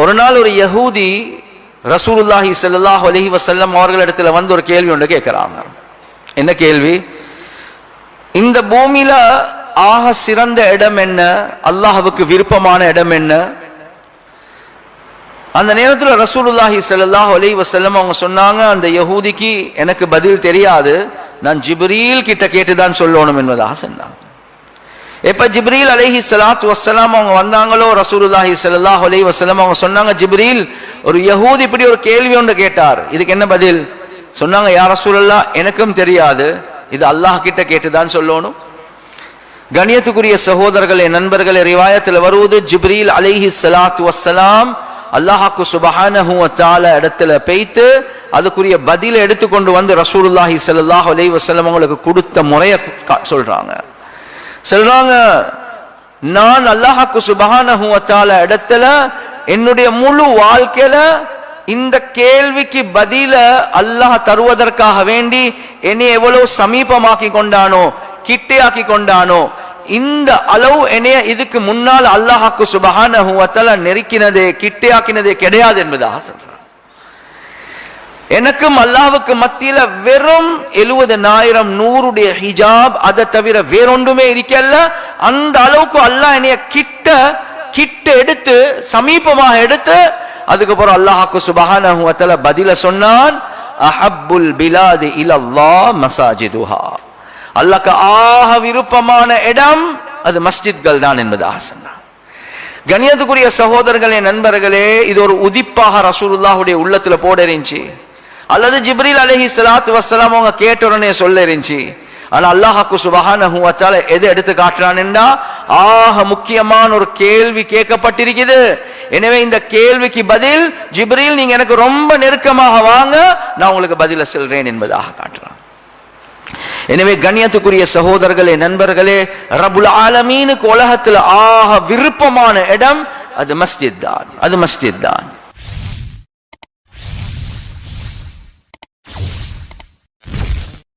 ஒரு நாள் ஒரு யகூதி ரசூலுல்லாஹி சல்லாஹ் அலஹி வசல்லம் அவர்களிடத்துல வந்து ஒரு கேள்வி ஒன்று கேட்குறாங்க. என்ன கேள்வி? இந்த பூமியில ஆக சிறந்த இடம் என்ன? அல்லாஹுக்கு விருப்பமான இடம் என்ன? அந்த நேரத்தில் ரசூலுல்லாஹி சல்லாஹ் அலைஹி வசல்லம் அவங்க சொன்னாங்க அந்த யகூதிக்கு எனக்கு பதில் தெரியாது. நான் ஜிப்ரீல் கிட்ட கேட்டு தான் சொல்லணும் என்பதாக சொன்னாங்க. எப்போ ஜிப்ரீல் அலைஹி சலாத் வசலாம் அவங்க வந்தாங்களோ ரசூலுல்லாஹி ஸல்லல்லாஹு அலி வசலாம் அவங்க சொன்னாங்க ஜிப்ரீல் ஒரு யகூத் இப்படி ஒரு கேள்வி ஒன்று கேட்டார். இதுக்கு என்ன பதில்? சொன்னாங்க யார் ரசூலல்லாஹ் எனக்கும் தெரியாது. இது அல்லாஹ் கிட்ட கேட்டு தான் சொல்லணும். கணியத்துக்குரிய சகோதரர்களே நண்பர்களே ரிவாயத்தில் வருவது ஜிப்ரீல் அலைஹி சலாத் வஸ்ஸலாம் அல்லாஹாக்கு சுபஹான இடத்துல பெய்த்து அதுக்குரிய பதிலை எடுத்துக்கொண்டு வந்து ரசூலுல்லாஹி சல்லாஹ் அலி வசலம் அவங்களுக்கு கொடுத்த முறையை சொல்றாங்க. சொல்றாங்க நான் அல்லாஹாக்கு சுபஹானஹு இடத்துல என்னுடைய முழு வாழ்க்கையில இந்த கேள்விக்கு பதில அல்லாஹ் தருவதற்காக வேண்டி என்னை எவ்வளவு சமீபமாக்கி கொண்டானோ கிட்டையாக்கி கொண்டானோ இந்த அளவு என்னைய இதுக்கு முன்னால் அல்லாஹாக்கு சுபஹானஹு வ நெருக்கினதே கிட்டையாக்கினதே கிடையாது என்பதாக சொல்றேன் எனக்கும் அல்லாவுக்கு மத்தியில வெறும் எழுபதனாயிரம் நூறுடைய ஹிஜாப் அதை தவிர வேறொன்றுமே இருக்கல்ல. அந்த அளவுக்கு அல்லாஹ் என்னைய கிட்ட கிட்ட எடுத்து சமீபமாக எடுத்து அதுக்கப்புறம் அல்லாஹாக்கு சுபஹானஹு பதில சொன்னான் அஹப்புல் பிலாது இலல்லாஹ் மசாஜிதுஹா. அல்லாக்கு ஆக விருப்பமான இடம் அது மஸ்ஜித்கள் தான் என்பதாக சொன்னான். கணியத்துக்குரிய சகோதரர்களே நண்பர்களே இது ஒரு உதிப்பாக ரசூலுல்லாஹுடைய உள்ளத்துல போட இருந்துச்சு அல்லது ஜிப்ரீல் அலஹி சலாத்து வசலாம் அவங்க கேட்ட உடனே சொல்ல இருந்துச்சு. ஆனா அல்லாஹாக்கு சுபஹானஹு வ எது எதை எடுத்து காட்டுறான்டா ஆக முக்கியமான ஒரு கேள்வி கேட்கப்பட்டிருக்குது. எனவே இந்த கேள்விக்கு பதில் ஜிப்ரீல் நீங்க எனக்கு ரொம்ப நெருக்கமாக வாங்க நான் உங்களுக்கு பதில செல்றேன் என்பதாக காட்டுறான். எனவே கண்ணியத்துக்குரிய சகோதரர்களே நண்பர்களே ரபுல் ஆலமீனுக்கு உலகத்தில் ஆக விருப்பமான இடம் அது மஸ்ஜித் தான். அது மஸ்ஜித் தான்.